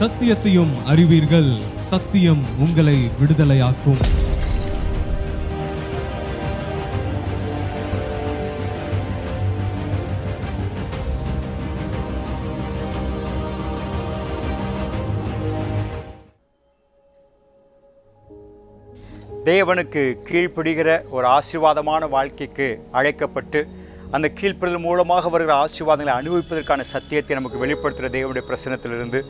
சத்தியத்தையும் அறிவீர்கள். சத்தியம் உங்களை விடுதலையாக்கும். தேவனுக்கு கீழ்ப்படுகிற ஒரு ஆசீர்வாதமான வாழ்க்கைக்கு அழைக்கப்பட்டு அந்த கீழ்ப்படுதல் மூலமாக வருகிற ஆசீர்வாதங்களை அனுபவிப்பதற்கான சத்தியத்தை நமக்கு வெளிப்படுத்துகிற தேவனுடைய பிரசனத்திலிருந்து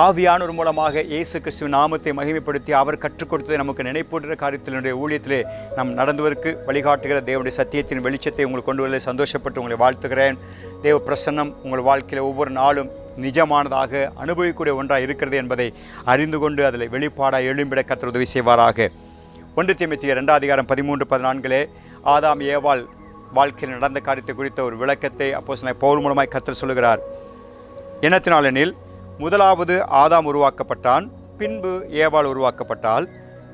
ஆவியானோர் மூலமாக இயேசு கிறிஸ்துவ நாமத்தை மகிமைப்படுத்தி அவர் கற்றுக் கொடுத்ததை நமக்கு நினைப்பூட்டுகிற காரியத்தினுடைய ஊழியத்திலே நாம் நடந்தவருக்கு வழிகாட்டுகிற தேவனுடைய சத்தியத்தின் வெளிச்சத்தை உங்களுக்கு கொண்டு வரல. சந்தோஷப்பட்டு உங்களை வாழ்த்துகிறேன். தேவ பிரசன்னம் உங்கள் வாழ்க்கையில் ஒவ்வொரு நாளும் நிஜமானதாக அனுபவிக்கக்கூடிய ஒன்றாக இருக்கிறது என்பதை அறிந்து கொண்டு அதில் வெளிப்பாடாக எழும்பிட கத்திர உதவி செய்வாராக. ஒன்று தீமத்தி ரெண்டாம் அதிகாரம் பதிமூன்று பதினான்கிலே ஆதாம் ஏவாள் வாழ்க்கையில் நடந்த காரியத்தை குறித்த ஒரு விளக்கத்தை அப்போ பவுல் மூலமாய் கத்தர் சொல்லுகிறார். எனில் முதலாவது ஆதாம் உருவாக்கப்பட்டான் பின்பு ஏவாள் உருவாக்கப்பட்டாள்.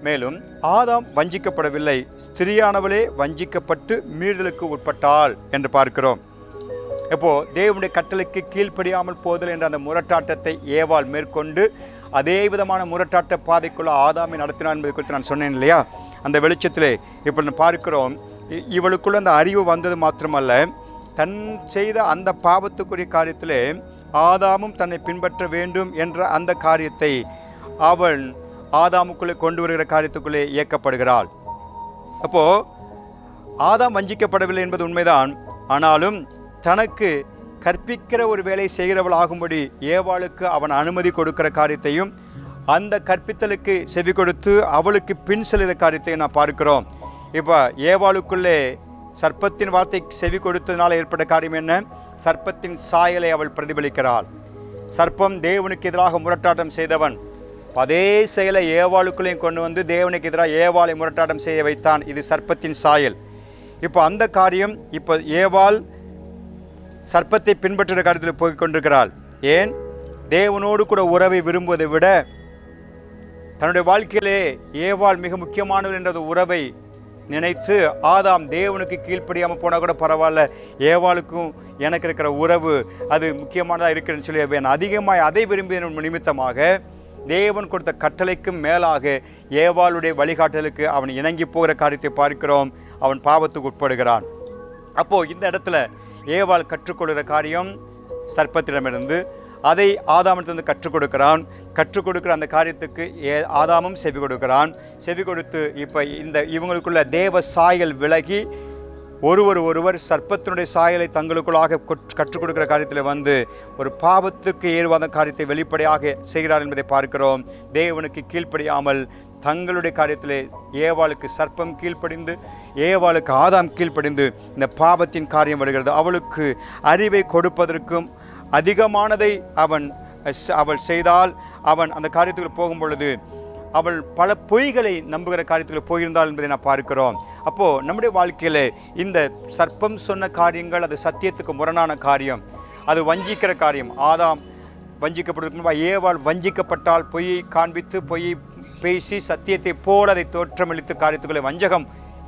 மேலும் ஆதாம் வஞ்சிக்கப்படவில்லை ஸ்திரியானவளே வஞ்சிக்கப்பட்டு மீறுதலுக்கு உட்பட்டாள் என்று பார்க்கிறோம். இப்போ தேவனுடைய கட்டளைக்கு கீழ்ப்படியாமல் போதல் என்ற அந்த முரட்டாட்டத்தை ஏவாள் மேற்கொண்டு அதே விதமான முரட்டாட்ட பாதைக்குள்ள ஆதாமை நடத்தினான் என்பது குறித்து நான் சொன்னேன் இல்லையா? அந்த வெளிச்சத்திலே இப்போ நான் பார்க்கிறோம் இ- இவளுக்குள்ள அந்த அறிவு வந்தது மாத்திரமல்ல தன் செய்த அந்த பாவத்துக்குரிய காரியத்திலே ஆதாமும் தன்னை பின்பற்ற வேண்டும் என்ற அந்த காரியத்தை அவள் ஆதாமுக்குள்ளே கொண்டு வருகிற காரியத்துக்குள்ளே இயக்கப்படுகிறாள். அப்போ ஆதாம் வஞ்சிக்கப்படவில்லை என்பது உண்மைதான். ஆனாலும் தனக்கு கற்பிக்கிற ஒரு வேலை செய்கிறவள் ஆகும்படி ஏவாளுக்கு அவன் அனுமதி கொடுக்கிற காரியத்தையும் அந்த கற்பித்தலுக்கு செவி கொடுத்து அவளுக்கு பின் செல்கிற காரியத்தையும் நான் பார்க்கிறோம். இப்போ ஏவாளுக்குள்ளே சர்ப்பத்தின் வார்த்தை செவி கொடுத்ததினால் ஏற்பட்ட காரியம் என்ன? சர்ப்பத்தின் சாயலை அவள் பிரதிபலிக்கிறாள். சர்ப்பம் தேவனுக்கு எதிராக முரட்டாட்டம் செய்தவன். அதே செயலை ஏவாளுக்குள்ளேயும் கொண்டு வந்து தேவனுக்கு எதிராக ஏவாளை முரட்டாட்டம் செய்ய வைத்தான். இது சர்ப்பத்தின் சாயல். இப்போ அந்த காரியம் இப்போ ஏவாள் சர்ப்பத்தை பின்பற்றுகிற காரியத்தில் போய் கொண்டிருக்கிறாள். ஏன்? தேவனோடு கூட உறவை விரும்புவதை விட தன்னுடைய வாழ்க்கையிலே ஏவாள் மிக முக்கியமானவர் என்ற உறவை நினைத்து ஆதாம் தேவனுக்கு கீழ்ப்படியாமல் போனால் கூட பரவாயில்ல. ஏவாளுக்கும் எனக்கு இருக்கிற உறவு அது முக்கியமானதாக இருக்கிறேன்னு சொல்லி நான் அதிகமாக அதை விரும்பிய நிமித்தமாக தேவன் கொடுத்த கட்டளைக்கும் மேலாக ஏவாளுடைய வழிகாட்டலுக்கு அவன் இணங்கி போகிற காரியத்தை பார்க்கிறோம். அவன் பாவத்துக்கு உட்படுகிறான். அப்போது இந்த இடத்துல ஏவாள் கற்றுக்கொள்கிற காரியம் சர்ப்பத்திடமிருந்து அதை ஆதாமத்திலிருந்து கற்றுக் கொடுக்கிறான். கற்றுக் கொடுக்கிற அந்த காரியத்துக்கு ஏ ஆதாமும் செவி கொடுக்கிறான். செவி கொடுத்து இப்போ இந்த இவங்களுக்குள்ள தேவ சாயல் விலகி ஒருவர் ஒருவர் சர்ப்பத்தினுடைய சாயலை தங்களுக்குள்ளாக கற்றுக் கொடுக்கிற காரியத்தில் வந்து ஒரு பாவத்துக்கு ஏறுவாத காரியத்தை வெளிப்படையாக செய்கிறார் என்பதை பார்க்கிறோம். தேவனுக்கு கீழ்ப்படியாமல் தங்களுடைய காரியத்திலே ஏவாளுக்கு சர்ப்பம் கீழ்ப்படிந்து ஏவாளுக்கு ஆதாம் கீழ்ப்படிந்து இந்த பாவத்தின் காரியம் வருகிறது. அவளுக்கு அறிவை கொடுப்பதற்கும் அதிகமானதை அவன் அவள் செய்தால் அவன் அந்த காரியத்துக்குள் போகும் பொழுது அவள் பல பொய்களை நம்புகிற காரியத்துக்கு போயிருந்தாள் என்பதை நான் பார்க்கிறோம். அப்போது நம்முடைய வாழ்க்கையில் இந்த சர்ப்பம் சொன்ன காரியங்கள் அது சத்தியத்துக்கு முரணான காரியம். அது வஞ்சிக்கிற காரியம். ஆதாம் வஞ்சிக்கப்படுவதற்கு ஏவாள் வஞ்சிக்கப்பட்டால் பொய்யை காண்பித்து பொய்யை பேசி சத்தியத்தை போல் அதை தோற்றமளித்து காரியத்துக்குள்ளே வஞ்சகம்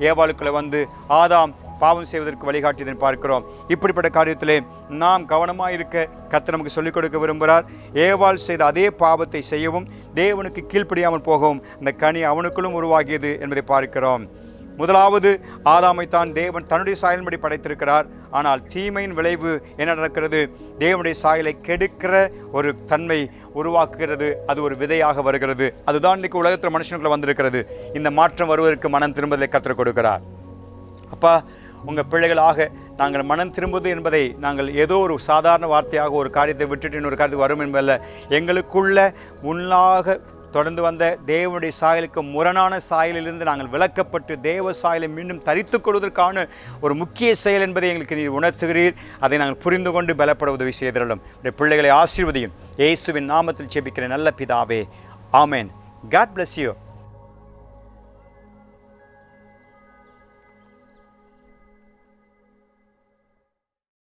ஏவாளுக்குள்ளே வந்து ஆதாம் பாவம் செய்வதற்கு வழிகாட்டியதை பார்க்கிறோம். இப்படிப்பட்ட காரியத்திலே நாம் கவனமாக இருக்க கத்தை நமக்கு சொல்லிக் கொடுக்க விரும்புகிறார். ஏவாள் செய்த அதே பாவத்தை செய்யவும் தேவனுக்கு கீழ்ப்படியாமல் போகவும் அந்த கனி அவனுக்குள்ளும் உருவாகியது என்பதை பார்க்கிறோம். முதலாவது ஆதாமைத்தான் தேவன் தன்னுடைய சாயல்படி படைத்திருக்கிறார். ஆனால் தீமையின் விளைவு என்ன நடக்கிறது? தேவனுடைய சாயலை கெடுக்கிற ஒரு தன்மை உருவாக்குகிறது. அது ஒரு விதையாக வருகிறது. அதுதான் இன்றைக்கு உலகத்தில் மனுஷனுக்குள்ள வந்திருக்கிறது. இந்த மாற்றம் வருவதற்கு மனம் திரும்பதை கற்றுக் கொடுக்கிறார். அப்பா உங்கள் பிள்ளைகளாக நாங்கள் மனம் திரும்புவது என்பதை நாங்கள் ஏதோ ஒரு சாதாரண வார்த்தையாக ஒரு காரியத்தை விட்டுட்டு இன்னொரு காரியத்துக்கு வரும் என்பதல்ல. எங்களுக்குள்ள முன்னாக தொடர்ந்து வந்த தேவனுடைய சாயலுக்கு முரணான சாயலிலிருந்து நாங்கள் விளக்கப்பட்டு தேவ சாயலை மீண்டும் தரித்து கொள்வதற்கான ஒரு முக்கிய செயல் என்பதை எங்களுக்கு நீர் உணர்த்துகிறீர். அதை நாங்கள் புரிந்து கொண்டு பலப்பட உதவி செய்திருளும் பிள்ளைகளை ஆசீர்வதியும். இயேசுவின் நாமத்தில் செபிக்கிற நல்ல பிதாவே. ஆமேன். God bless you